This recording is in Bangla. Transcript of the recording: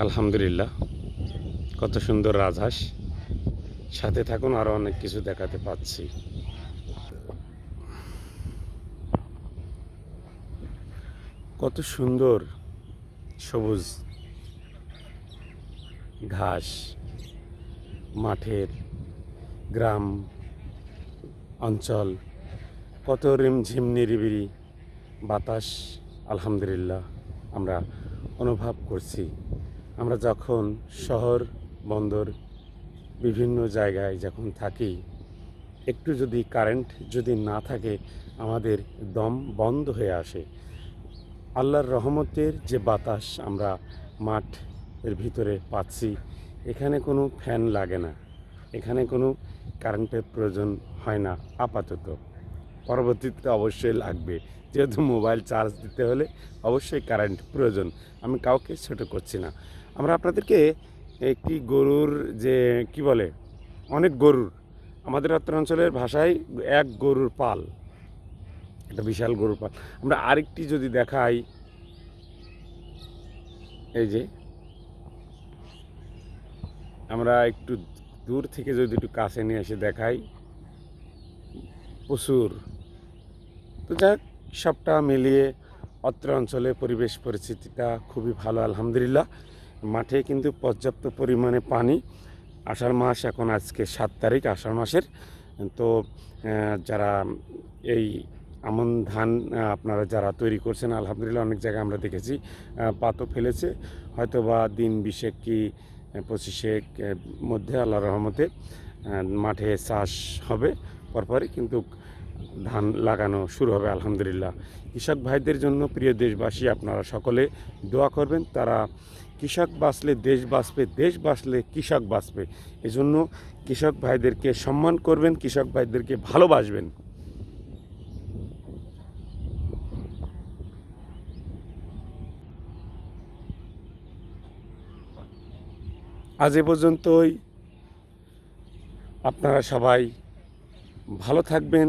আলহামদুলিল্লাহ, কত সুন্দর রাজহাঁস। সাথে থাকুন আরও অনেক কিছু দেখাতে পাচ্ছি। কত সুন্দর সবুজ ঘাস, মাঠের গ্রাম, অঞ্চল, কত রিমঝিম নিরিবিরি বাতাস। আলহামদুলিল্লাহ, আমরা অনুভব করছি। আমরা যখন শহর, বন্দর, বিভিন্ন জায়গায় যখন থাকি, একটু যদি কারেন্ট যদি না থাকে, আমাদের দম বন্ধ হয়ে আসে। আল্লাহর রহমতের যে বাতাস আমরা মাঠের ভিতরে পাচ্ছি, এখানে কোনো ফ্যান লাগে না। এখানে কোনো কারেন্টের প্রয়োজন হয় না, আপাতত। পরবর্তীতে অবশ্যই লাগবে। যেহেতু মোবাইল চার্জ দিতে হলে অবশ্যই কারেন্ট প্রয়োজন। আমি কাউকে ছোট করছি না। আমরা আপনাদেরকে একটি গরুর যে, কি বলে, অনেক গরুর, আমাদের উত্তরাঞ্চলের ভাষায় এক গরুর পাল। একটা বিশাল গরুর পাল। আমরা আরেকটি যদি দেখাই, এই যে, আমরা একটু দূর থেকে যদি একটু কাছে নিয়ে এসে দেখাই, প্রচুর। তো যাক, সবটা মিলিয়ে অত্র অঞ্চলে পরিবেশ পরিস্থিতিটা খুবই ভালো, আলহামদুলিল্লাহ। মাঠে কিন্তু পর্যাপ্ত পরিমাণে পানি। আষাঢ় মাস এখন আজকে সাত তারিখ, আষাঢ় মাসের। তো যারা এই আমন ধান আপনারা যারা তৈরি করছেন, আলহামদুলিল্লাহ অনেক জায়গায় আমরা দেখেছি পাতও ফেলেছে। হয়তো বা দিন বিশেক কি পঁচিশেক মধ্যে আল্লাহ রহমতে মাঠে চাষ হবে পরপরই। কিন্তু ধান লাগানো শুরু হবে, আলহামদুলিল্লাহ। কৃষক ভাইদের জন্য প্রিয় দেশবাসী, আপনারা সকলে দোয়া করবেন, তারা কৃষক বাঁচলে দেশ বাঁচবে, দেশ বাঁচলে কৃষক বাঁচবে। এজন্য কৃষক ভাইদেরকে সম্মান করবেন, কৃষক ভাইদেরকে ভালোবাসবেন। আজ এ পর্যন্তই। আপনারা সবাই ভালো থাকবেন।